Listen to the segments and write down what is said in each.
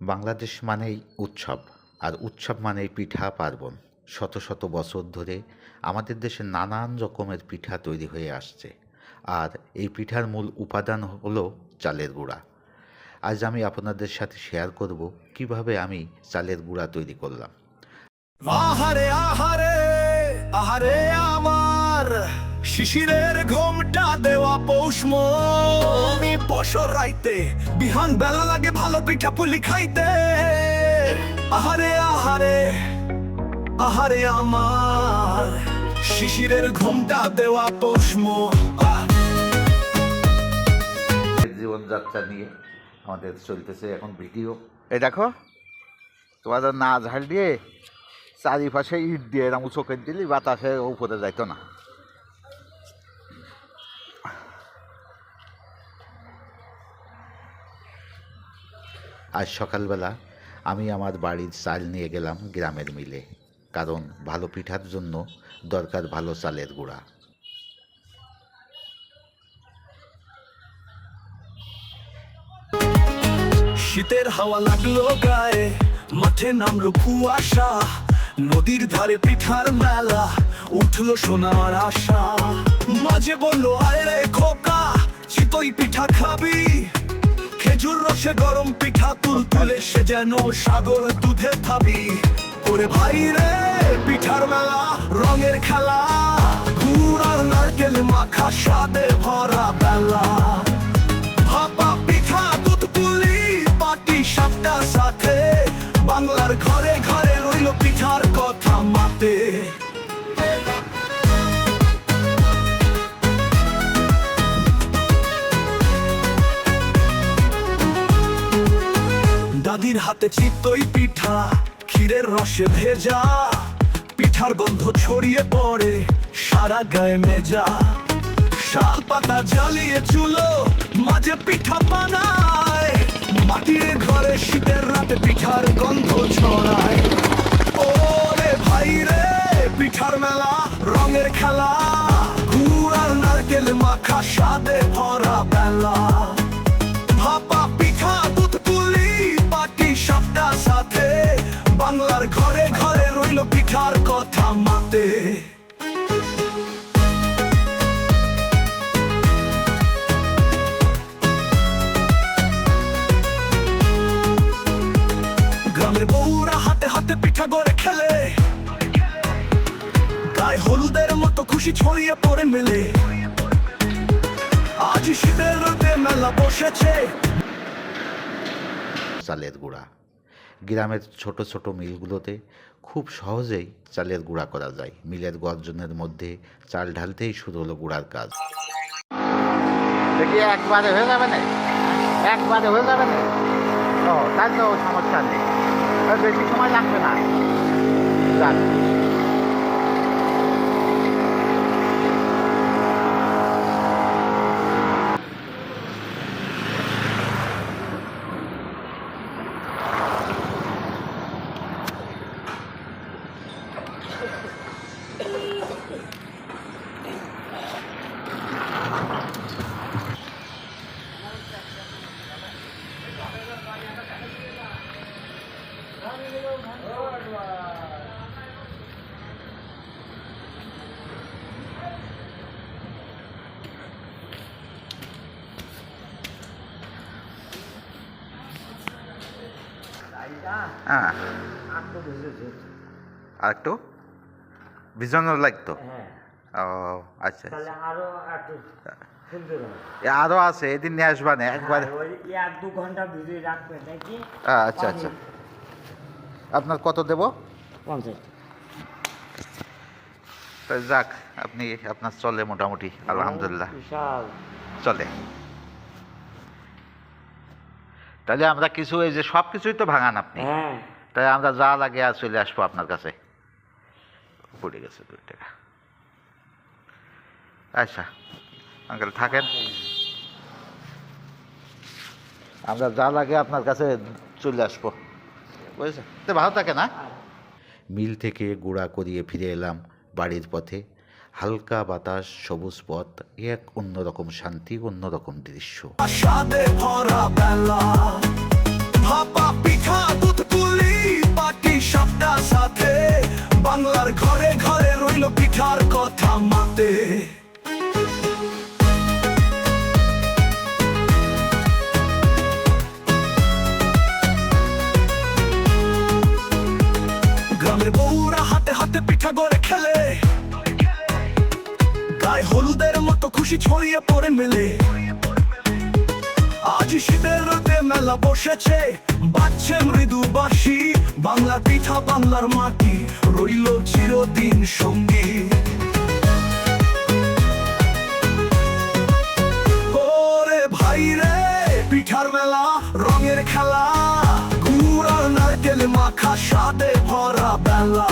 বাংলাদেশ মানেই উৎসব, আর উৎসব মানেই পিঠা পার্বণ। শত শত বছর ধরে আমাদের দেশে নানান রকমের পিঠা তৈরি হয়ে আসছে, আর এই পিঠার মূল উপাদান হলো চালের গুঁড়া। আজ আমি আপনাদের সাথে শেয়ার করব কীভাবে আমি চালের গুঁড়া তৈরি করলাম। আহারে আহারে আহারে আমার! শিশিরের ঘোমটা দেওয়া পৌষ্ম। আমি বছর রাইতে বিহান বেলা লাগে ভালো পিঠা পুলি খাইতে। আহারে আহারে আহারে আমার, শিশিরের ঘোমটা দেওয়া পৌষ্ম। জীবনযাত্রা নিয়ে আমাদের চলতেছে এখন ভিডিও। এই দেখো, তোমাদের না ঝাল দিয়ে চারিপাশে ইট দিয়ে এরকম চোখে দিলি বাতাসে উপরে যাইতো না। আজ সকালবেলা আমি আমার বাড়ির চাল নিয়ে গেলাম গ্রামের মিলে, কারণ ভালো পিঠার জন্য দরকার ভালো চালের গুঁড়া। শীতের হাওয়া লাগল গায়ে, মাঠে নামলো কুয়াশা, নদীর ধারে পিঠার মেলা, উঠল সোনার আশা। মাঝে বলল, আয় রে খোকা, চিতই পিঠা খাবি, খেজুর রসে গরম তুলে সে যেন সাগর দুধে থাবি ওরে ভাই রে, পিঠার মেলা, রঙের খেলা। আর নারকেল মাখা সাদে ভরা বেলা। দাদির হাতে চিতই পিঠা, ক্ষীরের রসে ভেজা, পিঠার গন্ধ ছড়িয়ে পড়ে সারা গায়ে মেজা। শাল পাতা জ্বালিয়ে চুলো মাঝে পিঠা বানায়, মাটির ঘরে শীতের রাতে পিঠার গন্ধ ছড়ায়। ওরে ভাই রে, পিঠার মেলা, রঙের খেলা গুড় আর নারকেল মাখা সাদে ভরা বেলা। রইল কথা মাতে। গ্রামের বউরা হাতে হাতে পিঠা গড়ে খেলে। গায়ে হলুদের মতো খুশি ছড়িয়ে পড়ে মেলে। আজ শীতের রোদে মেলা বসেছে। গুঁড়া। গ্রামের ছোট ছোট মিলগুলোতে খুব সহজেই চালের গুঁড়া করা যায়। মিলের গর্জনের মধ্যে চাল ঢালতেই শুরু হলো গুঁড়ার কাজ। একবারে হয়ে যাবে না? একবারে হয়ে যাবে না? ও, তাই তো সমস্যা নেই। বেশি সময় লাগবে না। হ্যাঁ। আর একটু লাগতো? হ্যাঁ। ও আচ্ছা তাহলে আরও আছে এদিন নিয়ে আসবা না একবার। হ্যাঁ, দু ঘণ্টা রাখবে আচ্ছা আচ্ছা। আপনার কত দেব? পঞ্চাশ। যাক আপনি আপনার চলে মোটামুটি আলহামদুলিল্লাহ। চলে। তাহলে আমরা কিছু এই যে সব কিছুই তো ভাঙান আপনি। হ্যাঁ। তাই আমরা যা লাগে আর চলে আসব আপনার কাছে। পড়ে গেছে দুই টাকা আচ্ছা আঙ্কেল থাকেন। আমরা যা লাগে আপনার কাছে চলে আসব। বুঝেছেন তো ভালো থাকে না? মিল থেকে গোড়া করিয়ে ফিরে এলাম বাড়ির পথে। হালকা বাতাস সবুজ পথ এ এক অন্যরকম শান্তি অন্যরকম দৃশ্য। সাথে। বাংলার ঘরে ঘরে রইল পিঠার কথা মাতে। খুশি ছড়িয়ে পড়ে মেলে। আজ শীতের রোদে মেলা বসেছে, বাজছে মৃদু বাসি বাংলার পিঠা বাংলার মাটি, রইল চিরদিন সঙ্গী। ভাই রে, পিঠার মেলা, রঙের খেলা, গুড় নারকেল মাখা, স্বাদে ভরা বেলা।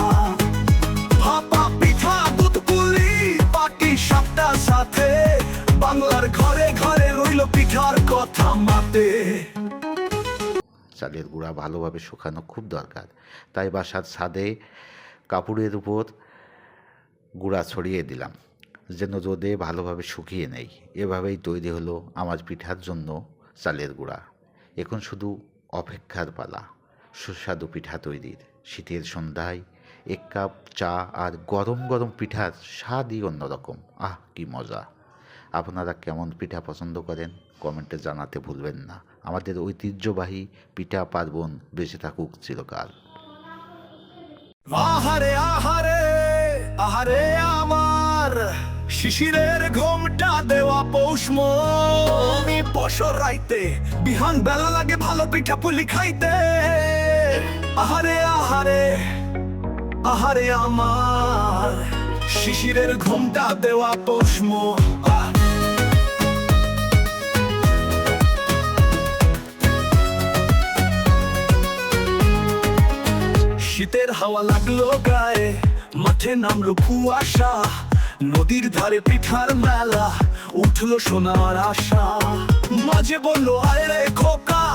সাথে বাংলার ঘরে ঘরে রইল পিঠার কথা মাতে চালের গুঁড়া ভালোভাবে শুকানো খুব দরকার। তাই বাসার ছাদে কাপড়ের উপর গুঁড়া ছড়িয়ে দিলাম, যেন রোদে ভালোভাবে শুকিয়ে নেই। এভাবেই তৈরি হলো আমার পিঠার জন্য চালের গুঁড়া। এখন শুধু অপেক্ষার পালা, সুস্বাদু পিঠা তৈরির। শীতের সন্ধ্যায় এক কাপ চা আর গরম গরম পিঠার স্বাদই অন্যরকম। আহ, কি মজা। আপনারা কেমন পিঠা পছন্দ করেন, কমেন্টে জানাতে ভুলবেন না। আমাদের ঐতিহ্যবাহী পিঠা পার্বণ বেঁচে থাকুক চিরকাল। আহারে আহারে আহারে আমার শিশিরের ঘোমটা দেওয়া পৌষ্ম আমি বছর রাইতে বিহান বেলা লাগে ভালো পিঠা পুলি খাইতে। আহারে আহারে আহারে আমার, শিশিরের ঘোমটা দেওয়া আহ শীতের হাওয়া লাগল গায়ে, মাঠে নামলো কুয়াশা, নদীর ধারে পিঠার মেলা, উঠল সোনার আশা। মাঝে বলল আয় রে খোকা